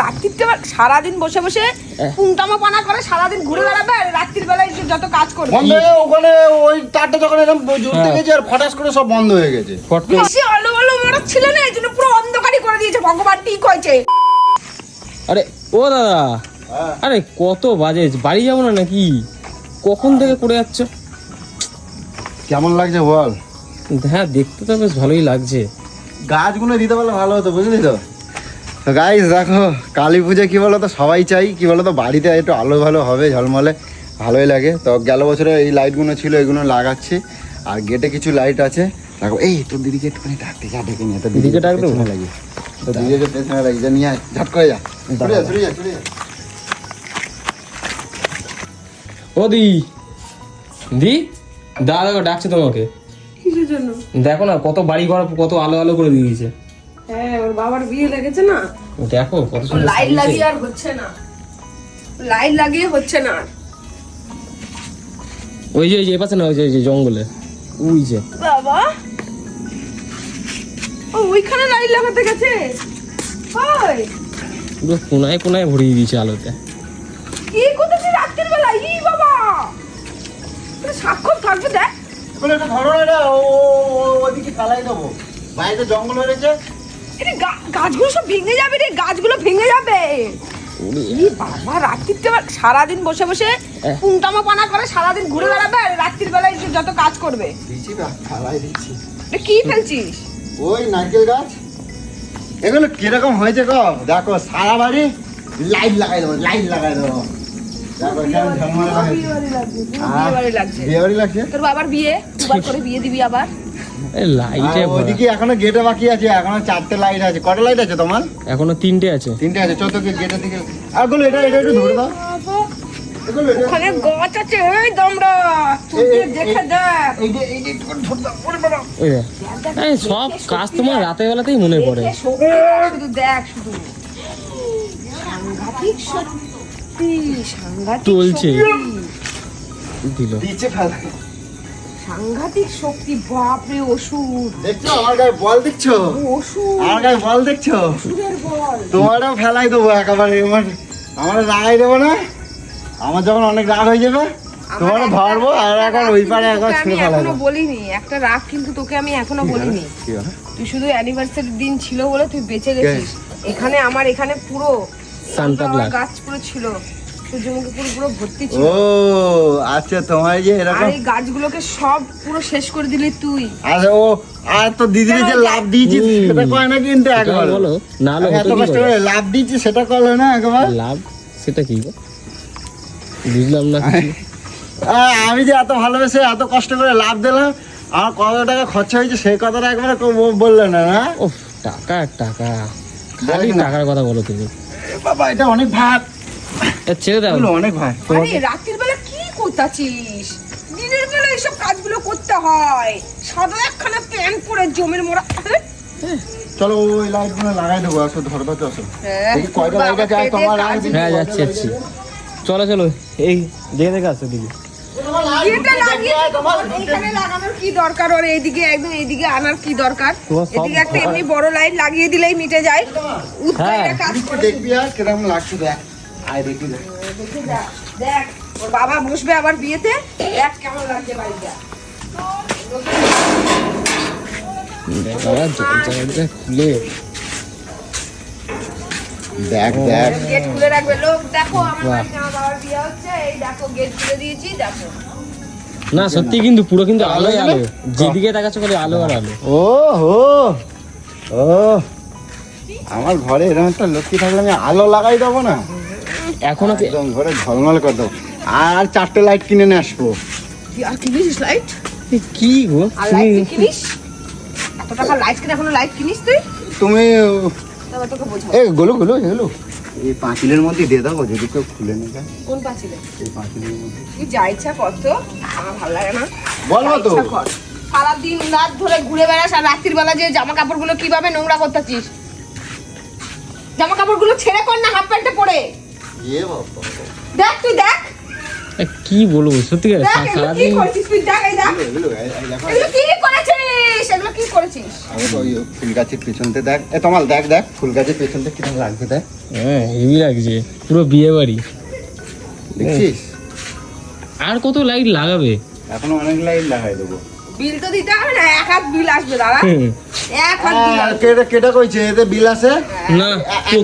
রাত্রিতে সারাদিন বসে বসে পুংটামা পানা করে সারাদিন ঘুরে বেড়াবে আর রাত্রির বেলায় এসে যত কাজ করবে। বন্ধ হয়ে ওখানে ওই তারটা যখন এরকম জুড়তে হ্যাঁ। গেছে আর ফটাস করে সব বন্ধ হয়ে গেছে। বেশি আলো ছিল না এই জন্য পুরো অন্ধকারই করে দিয়েছে ভগবান ঠিক হয়েছে। আরে ও দাদা হ্যাঁ। আরে কত বাজে বাড়ি যাব না নাকি? কখন থেকে করে যাচ্ছ? কেমন লাগছে বল? হ্যাঁ দেখতে তো বেশ ভালোই লাগছে। গাছগুলো দিতে পারলে ভালো হতো বুঝলি তো? তো গাইস দেখো কালী পুজো কী বলো তো সবাই চাই কী বলো তো বাড়িতে একটু আলো ভালো হবে ঝলমলে ভালোই লাগে। তো গেল বছরে এই লাইটগুলো ছিল এগুলো লাগাচ্ছি। আর গেটে কিছু লাইট আছে। দেখো এই তোর দিদিকে একটুখানি ডাকতে যা ডেকে নিয়ে তোর দিদিকে ডাক দেবো? পেছনে লাগে তোর দিদিকে পেছনে লাগে যা নিয়ে আয় ঝট করে যা। চলে যা চলে যা চলে যা। ও দি দি দাদা দেখো ডাকছে তোমাকে। কিসের জন্য? দেখো না কত বাড়ি ঘর কত আলো আলো করে দিয়েছে। হ্যাঁ ওর বাবার বিয়ে লেগেছে না? দেখো কত সুন্দর লাইট লাগিয়ে আর হচ্ছে না। লাইট লাগিয়ে হচ্ছে না ওই যে ওই যে পাশে না ওই যে ওই যে জঙ্গলে। ওই যে। বাবা। ও ওইখানে লাইট লাগাতে গেছে? ওই। পুরো কোনায় কোনায় ভরিয়ে দিয়েছে আলোতে। কি করতেছিস রাত্রির বেলা? ই বাবা! সাক্ষর থাকবে দেখ। বলে এটা ধরো না এটা ও ওদিকে ফালাই দেবো। বাইরে জঙ্গল হয়ে গা- গাছগুলো সব ভেঙে যাবে রে গাছগুলো ভেঙে যাবে। বাবা রাত্রিতে সারাদিন বসে বসে। পুংটামা পানা করে সারাদিন ঘুরে বেড়াবে আর রাত্রির বেলায় যত কাজ করবে। কি ফেলছিস? ওই নারকেল গাছ। এগুলো কীরকম হয়েছে গো? দেখো সারা বাড়ি লাইট লাগাই দেবো লাইট লাগাই দেবো। বিয়ে বাড়ি লাগছে? তোর বাবার বিয়ে দুবার করে বিয়ে দিবি আবার। লাইটে এখনও গেটে বাকি আছে এখনও চারটে লাইট আছে। কটা লাইট আছে তোমার? এখনও তিনটে আছে। তিনটে আছে চত গেটের দিকে। আরগুলো এটা এটা একটু ধরে দাও। ওখানে গাছ আছে এই দামড়া তুই এই- গিয়ে এই- দেখে। এই- দেখ এইটা এইটা একটু ধরে দাও ওরে বাবা এই সব কাজ তোমার রাতের বেলাতেই মনে পড়ে। শুধু দেখ শুধু। সাংঘাতিক শক্তি সাংঘাতিক চলছে। দিল। দিচ্ছে ফেলা। সাংঘাতিক শক্তি বাপরে ওষুধ। দেখছ আমার গায়ে বল দেখছ? ওষুধ। আমার গায়ে বল দেখছ? ওষুধের বল। তোমারও ফেলাই দেবো একেবারে আমার আমার রাগাই দেবো না? আমার যখন অনেক রাগ হয়ে যাবে তোমারও ধরবো আর একবার ওই পারে একবার ছুঁড়ে ফেলাই এখনও দেবো। বলিনি একটা রাগ কিন্তু তোকে আমি এখনও বলিনি। তুই শুধু অ্যানিভার্সারির দিন ছিল বলে তুই বেঁচে গেছিস। এখানে আমার এখানে পুরো সান্তা গাছ পুরো ছিল। সূর্যমুখী পুরো পুরো ভর্তি ছিল। ও আচ্ছা তোমার যে আর এরকম এই গাছগুলোকে সব পুরো শেষ করে দিলি তুই। আর ও আর তো দিদির যে লাভ দিয়েছি সেটা করে না কিন্তু একবার। বলো না আমি এত কষ্ট করে? লাভ দিয়েছি সেটা করল না একবার? লাভ সেটা কি বুঝলাম না। আমি যে এত ভালোবেসে এত কষ্ট করে লাভ দিলাম আমার কত টাকা খরচা হয়েছে সেই কথাটা একবার বলল না না? টাকা টাকা। খালি টাকার কথা বলো তুমি। বাবা এটা অনেক ভাত ছেড়ে দাও। এগুলো অনেক ভাত আরে রাতের বেলা কি করতাছিস দিনের বেলা এইসব কাজগুলো করতে হয়। সাদা একখানা প্যান্ট পরে জমির মোড়া চলো ওই লাইটগুলো লাগাই দেবো আসো ধরো তো আসো। হ্যাঁ, কয়টা লাইট আছে আর তোমার হ্যাঁ যাচ্ছি যাচ্ছি। চলো চলো এই দেখে দেখে আসো দিদি লাগিয়ে তোমার এখানে লাগানোর কি দরকার? এইদিকে একদম এইদিকে আনার কি দরকার? এদিকে একটা এমনি বড় লাইট লাগিয়ে দিলেই মিটে যায়। হ্যাঁ। দেখবি আর কীরকম লাগছে দেখ। আয় দেখ দেখে যা, দেখ ওর বাবা বসবে আবার বিয়েতে। দেখ কেমন লাগছে বাড়িটা। খুলে। দেখ দেখ। গেট খুলে রাখবে। লোক দেখো আমার বাড়িতে আমার বাবার বিয়ে হচ্ছে। এই দেখো গেট খুলে দিয়েছি দেখো। না সত্যি কিন্তু পুরো কিন্তু আলোয় আলো যেদিকে তাকাচ্ছ করে আলো আর আলো। ও হো। ও। আমার ঘরে এরকম একটা লক্ষ্মী থাকলে আমি আলো লাগাই দেবো না? এখনও একদম ঘরে ঝলমল করে। দেবো আর চারটে লাইট কিনে নিয়ে আসব। কি আর কিনিস লাইট কি গো? আর লাইট কিনিস? এত টাকা লাইট কিনে এখনও লাইট কিনিস তুই? তুমি এ গুলো গুলো এগুলো এই পাঁচিলের মধ্যে দিয়ে দেবো যদি কেউ খুলে না যায়। কোন পাচ্ছিলে এই পাঁচিলের মধ্যে। তুই যা ইচ্ছা কর তো আমার ভালো লাগে না। বলব তো। সারাদিন রাত ধরে ঘুরে বেড়াস আর রাত্রির বেলা যে জামা কাপড়গুলো কীভাবে নোংরা করতেছিস। জামা কাপড়গুলো ছেড়ে কর না হাফ প্যান্টে পরে। দেখ তুই দেখ। কি বলব সত্যি করে কি সারাদিন তুই দেখ এই দেখ। এগুলো কি করেছিস? এগুলো কি করেছিস? তো ফুল গাছের পেছনতে দেখ। এ তোমাল দেখ দেখ ফুল গাছের পেছনতে কীরকম লাগছে দেখ। হ্যাঁ হেভি লাগছে পুরো বিয়ে বাড়ি। দেখছিস? আর কত লাইট লাগাবে? এখনও অনেক লাইট লাগাই দেবো। বিল তো দিতে হবে না এক হাত বিল আসবে দাদা। কেটে কেটে কইছে এতে বিল আছে? না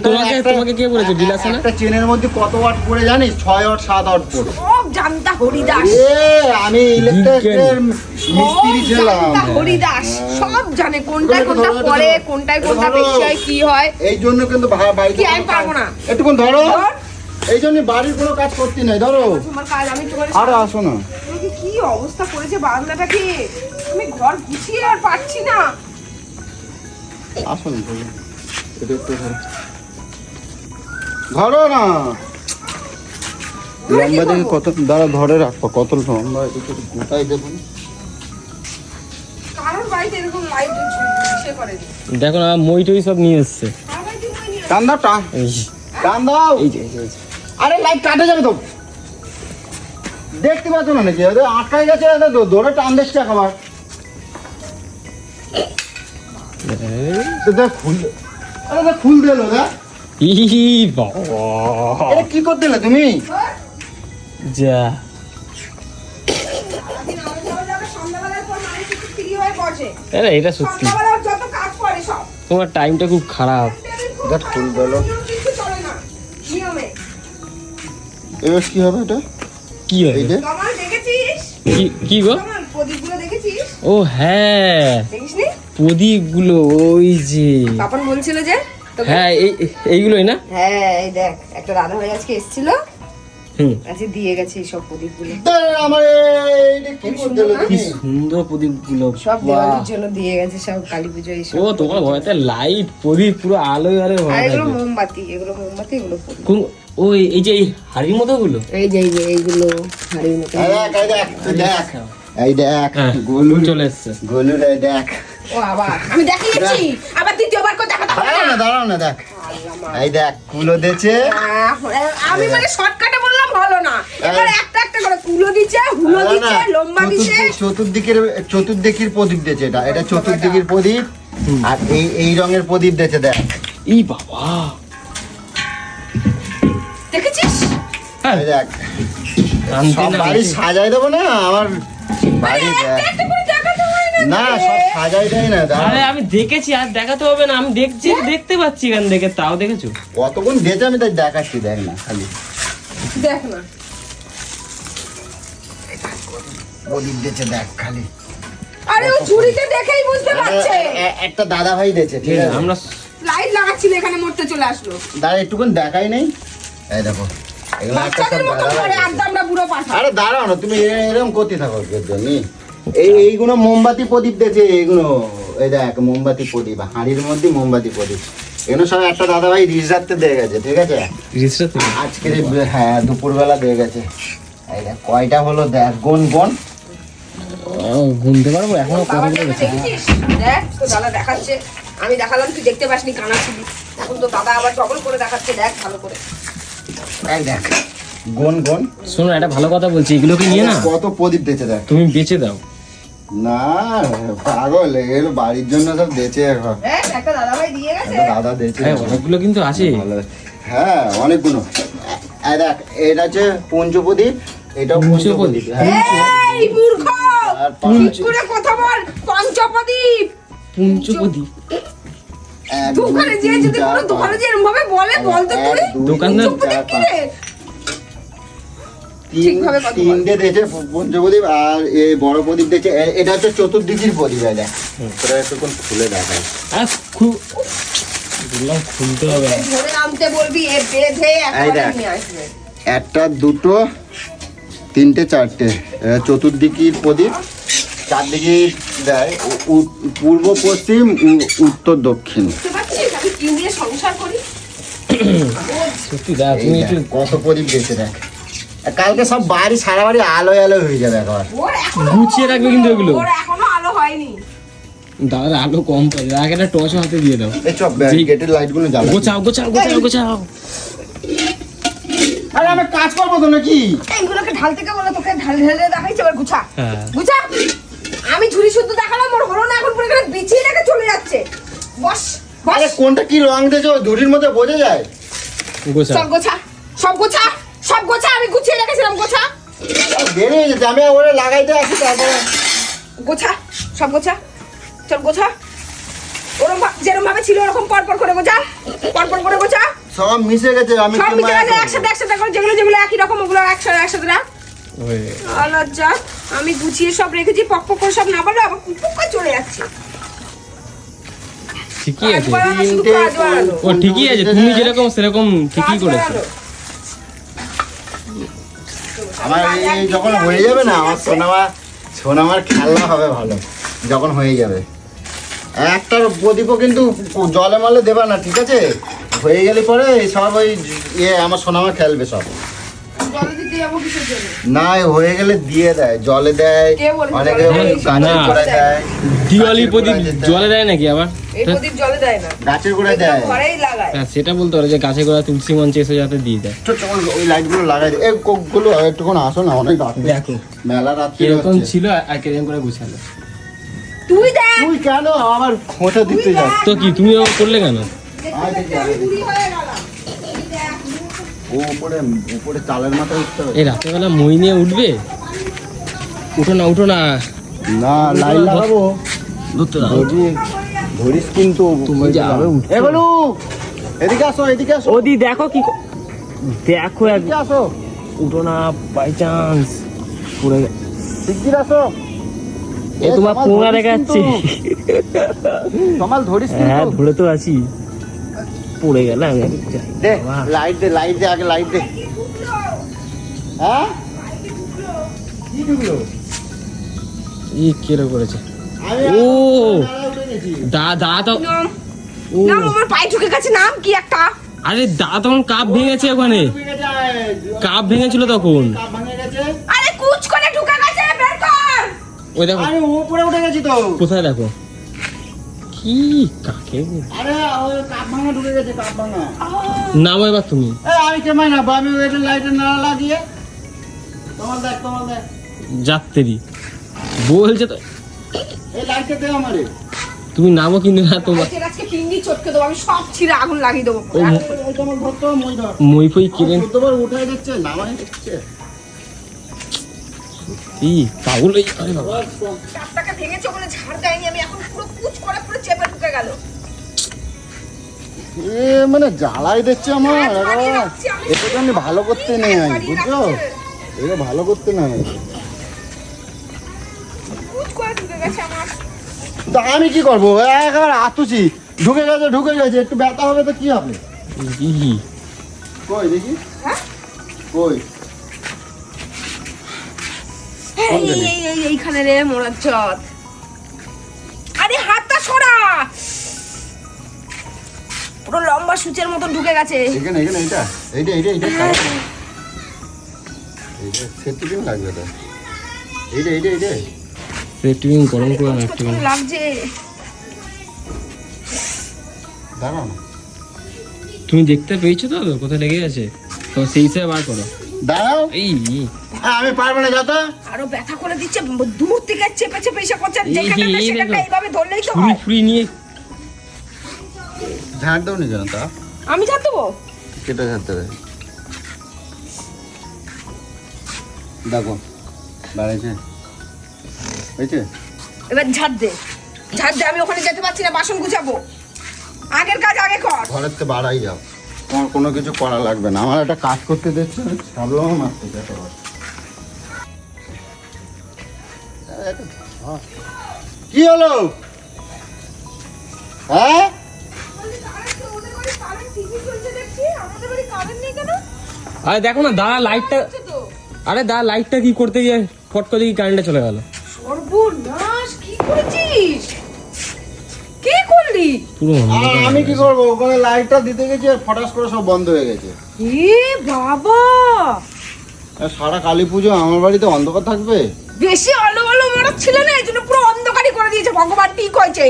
তোমাকে তোমাকে কে বলেছে বিল আছে না? একটা চেনের মধ্যে কত ওয়াট পড়ে জানিস? ছয় ওয়াট সাত ওয়াট পড়ে। সব জানতা হরিদাস। এ আমি ইলেকট্রিকের মিস্ত্রি ছিলাম। হরিদাস। সব জানে কোনটায় কোনটা পড়ে কোনটায় কোনটা বেশি হয় কি হয়। এই জন্য কিন্তু বাড়িতে কি, আমি পারব না। একটুক্ষণ ধরো। এই জন্য বাড়ির কোনো কাজ করতে নাই ধরো। তোমার কাজ আমি আরে আসো না। কি অবস্থা করেছে বারান্দাটাকে আমি ঘর গুছিয়ে আর পারছি না। আসো না ধরো এটা একটু ধরো ধরো না লম্বা দেখে কত দাঁড়া ধরে রাখব কত লম্বা একটু গোটাই দেবো দেখো না মই টই সব নিয়ে এসছে। টান দাও টান। টান দাও। আরে লাইট কাটে যাবে তো। দেখতে পাচ্ছ না নাকি? আটকাই গেছে ধরে টান দেখছে খাবার খুল আরে খুল ই বাবা এটা কি করতে তুমি যা হয়ে। আরে এটা সত্যি সন্ধ্যাবেলা যত কাজ করে সব। তোমার টাইমটা খুব খারাপ দেখ ফুল। এবার কি হবে এটা কি দেখেছিস? কি কি গো? ও হ্যাঁ? প্রদীপগুলো ওই যে। পাপন বলছিল যে হ্যাঁ এই এইগুলোই না? হ্যাঁ এই দেখ একটা দাদা ভাই আজকে এসেছিল। আজকে দিয়ে গেছে এই সব প্রদীপগুলো। আমার কি সুন্দর প্রদীপগুলো সব জন্য দিয়ে গেছে সব কালী পুজো এইসব ও তোমার ঘরেতে লাইট প্রদীপ পুরো আলোয় আলোয় ভরা এগুলো মোমবাতি এগুলো মোমবাতি এগুলো কোন ওই এই যে এই হাড়ির মতো গুলো এই যে এই যে এইগুলো হাড়ির মতো। এই দেখ দেখ এই দেখ। হ্যাঁ গোলু চলে এসছে। গোলু রে দেখ। ও আবার। আমি দেখিয়েছি। আবার দ্বিতীয়বার করে দেখাতে দাঁড়াও না। না দাঁড়াও না দেখ। এই দেখ কুলো দেছে আমি মানে শর্টকাটে বললাম ভালো না। এবার একটা একটা করে কুলো দিচ্ছে হুলো না, না, লম্বা দিচ্ছে চতুর্দিকের চতুর্দিকের প্রদীপ দিয়েছে এটা। এটা চতুর্দিকের প্রদীপ। আর এই এই রঙের প্রদীপ দিয়েছে দেখ। ই বাবা। দেখেছিস? হ্যাঁ। দেখ। বাড়ি সাজাই দেবো না? আমার বাড়ি দেখ না সব সাজাই দেয় না। আরে আমি দেখেছি আর দেখাতে হবে না আমি দেখছি দেখতে পাচ্ছি এখান থেকে তাও দেখেছ? কতক্ষণ আমি তাই দেখাচ্ছি দেখ না খালি। দেখ না। প্রদীপ দিয়েছে দেখ খালি। আরে ও ঝুড়িতে দেখেই বুঝতে পারছে। এ- এ- একটা দাদা ভাই দিয়েছে ঠিক আছে আমরা লাইট লাগাচ্ছিল এখানে মরতে চলে আসলো। দাঁড়া একটুক্ষণ দেখাই নাই। এই দেখো এগুলো একটা দাদা আরে দাঁড়াও না তুমি এরকম করতে থাকো জন্য এই এইগুলো মোমবাতি প্রদীপ দিয়েছে এইগুলো। এই দেখ মোমবাতি প্রদীপ হাঁড়ির মধ্যে মোমবাতি প্রদীপ। এগুলো সব একটা দাদা ভাই রিজার্ভতে দিয়ে গেছে ঠিক আছে? আজকে হ্যাঁ দুপুরবেলা দিয়ে গেছে। এই দেখ কয়টা হলো দেখ গুন গুন। গুনতে পারব? এখনও গেছে দেখ তো দাদা দেখাচ্ছে। আমি দেখালাম তুই দেখতে পাসনি কানা ছিলি। এখন তো দাদা আবার ডবল করে দেখাচ্ছে দেখ ভালো করে। এই দেখ গুন গুন। শোনো একটা ভালো কথা বলছি এগুলোকে নিয়ে না কত প্রদীপ দিয়েছে দেখ। তুমি বেচে দাও। না পাগল এগুলো বাড়ির জন্য সব দিয়েছে এখন। একটা দাদা ভাই দিয়ে গেছে। একটা দাদা দিয়েছে হ্যাঁ অনেকগুলো কিন্তু আছে। ভালো। হ্যাঁ অনেকগুলো। দেখ এটা হচ্ছে পঞ্চপ্রদীপ এটাও পঞ্চপ্রদীপ হ্যাঁ। এই মূর্খ! আর ঠিক করে কথা বল পঞ্চপদীপ পুঞ্চপদী দোকানে যে যদি কোনো দোকানে যে এরকম ভাবে বলে বল তো তুই। দোকানদার- ঠিকভাবে। তিনটে দিয়েছে পঞ্চপ্রদীপ আর এই বড় প্রদীপ দিয়েছে এটা হচ্ছে চতুর্দিকের প্রদীপ দেখ। তোরা একটুক্ষণ খুলে দেখায় আর খুব বললাম খুলতে হবে। ধরে আনতে বলবি এ বেঁধে এই নিয়ে আসবে। একটা দুটো তিনটে চারটে চতুর্দিকের প্রদীপ। চারদিকে দেয় পূর্ব পশ্চিম উ- উত্তর দক্ষিণ। বুঝতে পারছিস? আমি কি নিয়ে সংসার করি। সত্যি দেখ, কত প্রদীপ দেখ। আর কালকে সব বাড়ি সারা বাড়ি আলোয় আলোয় হয়ে যাবে একবার। গুছিয়ে রাখবে কিন্তু এগুলো। এখনও আলো হয়নি। দাদা আলো কম পাই আগে একটা টর্চ হাতে দিয়ে দাও। এই চপ গেটের লাইটগুলো জ্বালা। গোছাও গোছাও গোছাও গোছাও। আরে আমি কাজ করব তো নাকি? এইগুলোকে ঢাল থেকে বলে তোকে ঢাল ঢালে দেখাইছে এবার গুছা। হ্যাঁ। গুছা। আমি ঝুড়ি শুদ্ধ দেখালাম ওর হলো না এখন পুরো এখানে বিছিয়ে রেখে চলে যাচ্ছে। বস বস। আরে কোনটা কি রং দিয়েছ? দড়ির মধ্যে বোঝা যায়। গোছা সব গোছা। সব গোছা। সব গোছা আমি গুছিয়ে রেখেছিলাম গোছা। দেরি হয়ে যেতে আমি ওরে লাগাইতে আসি তারপরে গোছা সব গোছা। চল গোছা। ওরকম যেরকম ভাবে ছিল ওরকম পর পর করে গোছা। পর পর করে গোছা। সব মিশে গেছে আমি সব মিশে গেছে একসাথে একসাথে করে যেগুলো যেগুলো একই রকম ওগুলো একসাথে একসাথে রাখ। লজ্জা আমি গুছিয়ে সব রেখেছি পক পক করে সব না বললে আবার পুক করে চলে যাচ্ছে। ঠিকই আছে। আমার। ও ঠিকই আছে তুমি যেরকম সেরকম ঠিকই করেছ। আমার এই- যখন হয়ে যাবে না, আমার সোনামা, সোনামার খেলা হবে ভালো, যখন হয়ে যাবে। একটা প্রদীপও কিন্তু জলে মলে দেবা না, ঠিক আছে? হয়ে গেলে পরে সব ওই ইয়ে আমার সোনামা খেলবে সব। না হয়ে গেলে দিয়ে দেয় জলে দেয় অনেকে জলে দেয়? গাছের গোড়ায় দেয়। দিওয়ালি প্রদীপ জলে দেয় নাকি আবার? দেয় না। গাছের গোড়ায় দেয়। হ্যাঁ সেটা বলতে পারো যে গাছে গোড়া তুলসী মঞ্চে এসে যাতে দিয়ে দেয়। ওই লাইটগুলো লাগাই দে। এই কোকগুলো একটুক্ষণ আসো না অনেক রাত দেখো মেলা রাত্রি কীরকম ছিল আর কীরকম করে গুছালো। তুই দেখ। তুই কেন আমার খোঁচা দিতে যাস? তো কি তুমি এরকম করলে কেন? দেখি, আয় দেখি। বুড়ি হয়ে গেলাম তুই দেখ, ও উপরে উপরে চালের মাথায় উঠতে হবে। এই রাতেরবেলা মই নিয়ে উঠবে? উঠো না উঠো না। না লাইট লাগাবো। ধরতে দাও ধরিস কিন্তু তুমি যাবে এ বলু! এদিকে আসো এদিকে আসো। ওদি দেখো কি দেখো এদিকে আসো। উঠো না বাই চান্স পড়ে শিগগির আসো। এ তোমার পোঙা ধরিস হ্যাঁ ধরে তো আছি। পড়ে গেল আমি দে লাইট দে লাইট দে আগে লাইট দে। হ্যাঁ? কি ঢুকলো ই কেরো করেছে ও। দা দা তো ও। নাম আমার পায়ে ঢুকে গেছে নাম কি একটা? আরে দা তখন কাপ ভেঙেছে ওখানে। কাপ ভেঙেছিল তখন। কাপ ভাঙে গেছে। আরে কুচ করে ঢুকে গেছে বের কর। ওই দেখো। আমি উপরে উঠে গেছি তো। কোথায় দেখো? কি কাকে আরে ওই কাপ ভাঙা ঢুকে গেছে কাপ ভাঙা। নামো এবার তুমি। আমি কেমন না আমি ওইটা লাইটের নাড়া লাগিয়ে। তোমার দেখ তোমার দেখ। যাত্রী। বলছে তো এই লাইটটা দে আমারে। তুমি নামো কিন্তু না তোমার? আজকে আজকে পিন্ডি চটকে দেবো আমি সব ছিঁড়ে আগুন লাগিয়ে দেবো। তোমার মই ধর ফই কিনে চোদ্দবার উঠাই দিচ্ছে নামাই দিচ্ছে ই পাগল হয়ে আরে বাবা ভেঙেছে বলে ঝাড় দেয়নি আমি এখন পুরো কুচ করে পুরো চেপে ঢুকে গেল। এ মানে জ্বালাই দিচ্ছে আমার হ্যাঁ। এটা তো আমি। ভালো করতে নেই বুঝছ। এটা ভালো করতে নাই। তা আমি কি করব? একেবারে আতুছি ঢুকে গেছে ঢুকে গেছে একটু ব্যথা হবে তো কি হবে? কই দেখি? হ্যাঁ? কই কোন এই জানি? এই এই এইখানে রে মোড়ার চত। আরে হাতটা সরা! পুরো লম্বা সূচের মতন ঢুকে গেছে। এখানে এখানে এইটা। এইটা এইটা এইটা এইটা সেফটি পিন লাগবে তো। এইটা এইটা এইটা। সেফটি গরম করে না একটু লাগছে? দাঁড়াও তুমি দেখতে পেয়েছ তো? কোথায় লেগে গেছে তো সেই হিসাবে বার করো। দাঁড়াও। হ্যাঁ, আমি পারব না যত। আরও ব্যথা করে দিচ্ছে দূর থেকে চেপে চেপে এসে করছে যেখানে সেখানে এইভাবে ধরলেই তো হয়। ফুরি নিয়ে। ঝাড় দাও নি কেন তা? আমি দেবো? কেটে হবে দেখো দাঁড়াইছে। হয়েছে? এবার ঝাড় দে। ঝাড় দে আমি ওখানে যেতে পারছি না বাসন গুছাবো। আগের কাজ আগে কর। ঘরের তো বাড়াই যাও। তোমার কোনো কিছু করা লাগবে না। আমার একটা কাজ করতে দিচ্ছে সাবলামও মারতে দেখো। কি হলো? হ্যাঁ? আরে দেখো না দাঁড়া লাইটটা আরে দা লাইটটা কি করতে গিয়ে ফট করে কি কারেন্টটা চলে গেল। সর্বনাশ কি করেছিস? পুরো আমি কি। করব? ওখানে লাইটটা দিতে গেছি আর ফটাস করে সব বন্ধ হয়ে গেছে। এ বাবা! সারা কালী পুজো আমার বাড়িতে অন্ধকার থাকবে? বেশি আলো আলো মারা ছিল না এই জন্য পুরো অন্ধকারই করে দিয়েছে ভগবান ঠিক হয়েছে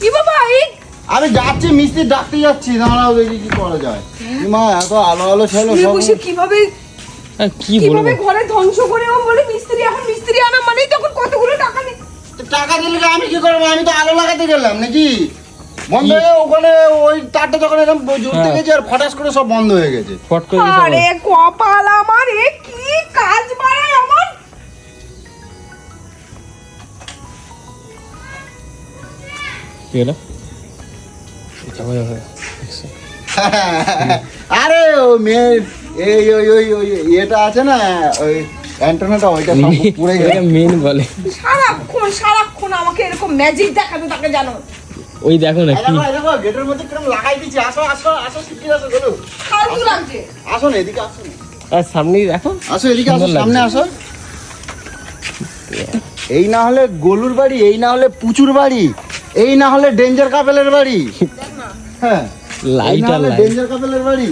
কি বাবা এই আমি যাচ্ছি মিস্ত্রি ডাকতে যাচ্ছি দাঁড়াও দেখি কি করা যায়। কি মা এত আলো আলো ছিল সব। কীভাবে কি বলব? ঘরে ধ্বংস করে ও বলে মিস্ত্রি এখন মিস্ত্রি আনা মানেই তখন কতগুলো টাকা নি- টাকা দিলে আমি কি করব? আমি তো আলো লাগাতে গেলাম নাকি? বন্ধ হয়ে ওখানে ওই তারটা যখন এরকম জুড়তে। গেছে আর ফটাস করে সব বন্ধ হয়ে গেছে। ফট করে আরে কপাল আমার এ কি কাজ বাড়ায় আমার? কি হলো? যাব, যাব। আরে ও মেয়ে এই ওই ওই ওই এটা আছে না ওই অ্যান্টেনাটা ওইটা মেন বলে। সারাক্ষণ সারাক্ষণ আমাকে এরকম ম্যাজিক দেখাতে তাকে জানো? ওই দেখো না কি? দেখো, এই গেটের মধ্যে কিরম লাগাই দিচ্ছি আসো আসো আসো শিগগির আসো গেলো ফালতু লাগছে আসো না এদিকে আসো আর সামনেই দেখো। আসো এদিকে আসো সামনে আসো। এই না হলে গোলুর বাড়ি এই না হলে পুচুর বাড়ি এই না হলে ডেঞ্জার কাপেলের বাড়ি। হ্যাঁ লাইট আর লাইট। ডেঞ্জার কাপেলের বাড়ি।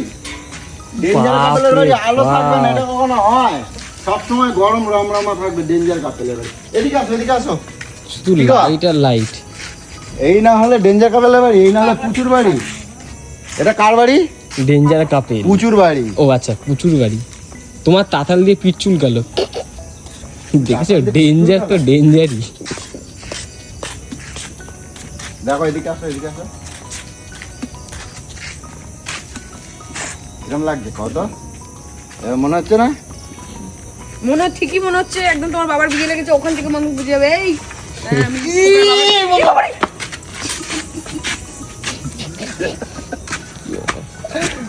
ডেঞ্জার কাপেলের বাড়ি আলো থাকবে না এটা কখনো হয়? সব সময় গরম রমরমা থাকবে ডেঞ্জার কাপেলের বাড়ি। এদিকে আসো এদিকে আসো। শুধু লাইট আর লাইট। এই না হলে ডেঞ্জার কাপেলের বাড়ি এই না হলে পুচুর বাড়ি। এটা কার বাড়ি? ডেঞ্জার কাপে পুচুর বাড়ি। ও আচ্ছা প্রচুর গাড়ি তোমার তাতাল দিয়ে পিচ্চুল গেল দেখেছ ডেঞ্জার তো ডেঞ্জারই দেখো এদিকে আসো এদিকে আসো। কিরম লাগছে কত এবার মনে হচ্ছে না? মনে ঠিকই মনে হচ্ছে। একদম তোমার বাবার বিয়ে লেগেছে ওখান থেকে মানুষ বুঝে যাবে। এই হ্যাঁ, আমি-!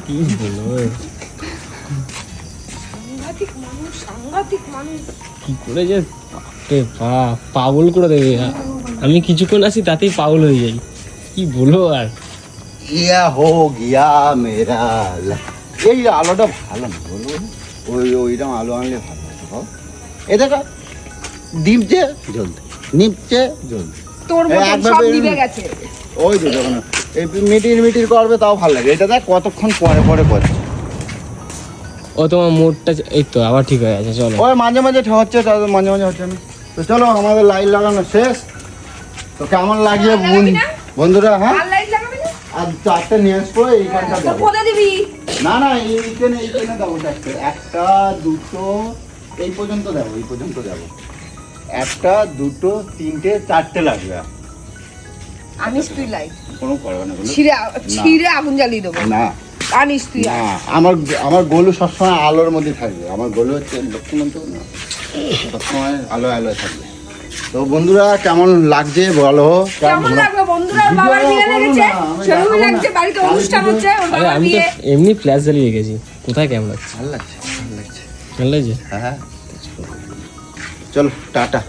কি বলো সাংঘাতিক মানুষ সাংঘাতিক মানুষ। কি করে যে বাপরে বাপ, পাগল করে দেবে আমি কিছুক্ষণ আছি তাতেই পাগল হয়ে যাই। কি বলব আর? ইয়া হো গিয়া মেরা এই আলোটা ভালো না বলব। ওই ওইরকম আলো আনলে ভালো হতো এ দেখো নিপছে জ্বলতে নিপছে জ্বলতে তোর একবার সব। নিভে গেছে। ওই তো যখন এই মিটির মিটির করবে তাও ভালো লাগে। এটা দেখ কতক্ষণ পরে পরে করে ও তোমার মোড়টা এই তো আবার ঠিক হয়ে আছে চলো। ওই মাঝে মাঝে হচ্ছে মাঝে মাঝে হচ্ছে না। তো চলো আমাদের লাইট লাগানো শেষ। তো কেমন লাগছে? বন্ধুরা হ্যাঁ? আর চারটে নিয়ে আসব এইখানটা দিবি। না না এইখানে এইখানে দেবো চারটে। একটা দুটো এই পর্যন্ত দেবো এই পর্যন্ত দেবো। একটা দুটো তিনটে চারটে লাগবে। আনিস তুই লাইট কোনো করবে না ছিঁড়ে ছিঁড়ে আগুন জ্বালিয়ে দেবো। না। আনিস তুই না আমার আমার গোলু সবসময় আলোর মধ্যে থাকবে। আমার গোলু হচ্ছে লক্ষ্মীমন্ত না? সবসময় আলো আলো থাকবে। তো বন্ধুরা কেমন লাগছে বলো? কেমন লাগবে বন্ধুরা? বাবার বিয়ে লেগেছে। না, আমি সেরকমই দেখাবো লাগছে বাড়িতে অনুষ্ঠান হচ্ছে ওর আরে বাবার আমি তো বিয়ে। এমনি ফ্ল্যাশ জ্বালিয়ে গেছি। কোথায় কেমন লাগছে? ভালো লাগছে ভালো লাগছে। ভালো লাগছে? হ্যাঁ। চলো টাটা।